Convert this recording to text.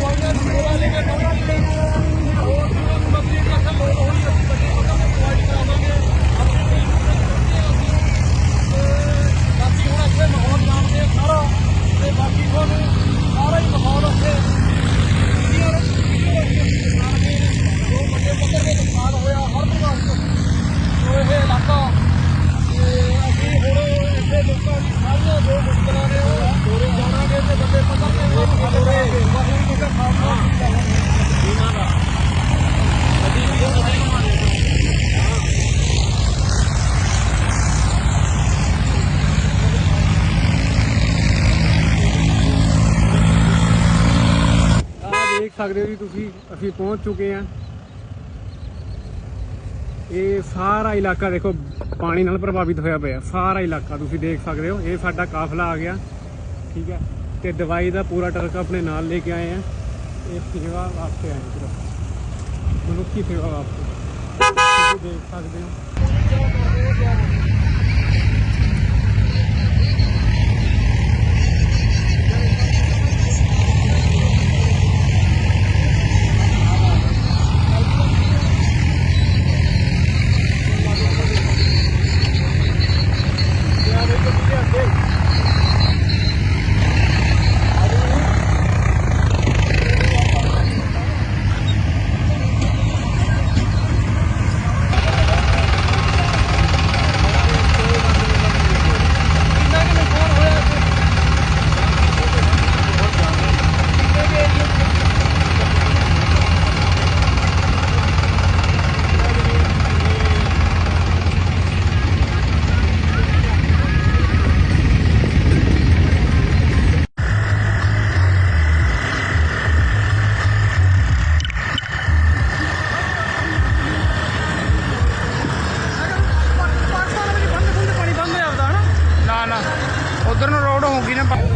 কন্যাশ্রী ਦੇਖ ਸਕਦੇ ਹੋ ਜੀ ਤੁਸੀਂ, ਅਸੀਂ ਪਹੁੰਚ ਚੁੱਕੇ ਹਾਂ। ਇਹ ਸਾਰਾ ਇਲਾਕਾ ਦੇਖੋ, ਪਾਣੀ ਨਾਲ ਪ੍ਰਭਾਵਿਤ ਹੋਇਆ ਪਿਆ। ਸਾਰਾ ਇਲਾਕਾ ਤੁਸੀਂ ਦੇਖ ਸਕਦੇ ਹੋ, ਇਹ ਸਾਡਾ ਕਾਫਲਾ ਆ ਗਿਆ। ਠੀਕ ਹੈ। ਤੇ ਦਵਾਈ ਦਾ ਪੂਰਾ ਟਰੱਕ ਆਪਣੇ ਨਾਲ ਲੈ ਕੇ ਆਏ ਆ। ਇਹ ਸੇਵਾ ਵਾਸਤੇ ਆਏ ਪੂਰਾ ਮਨੁੱਖੀ ਸੇਵਾ ਵਾਸਤੇ। ਤੁਸੀਂ ਦੇਖ ਸਕਦੇ ਹੋ। Thank you.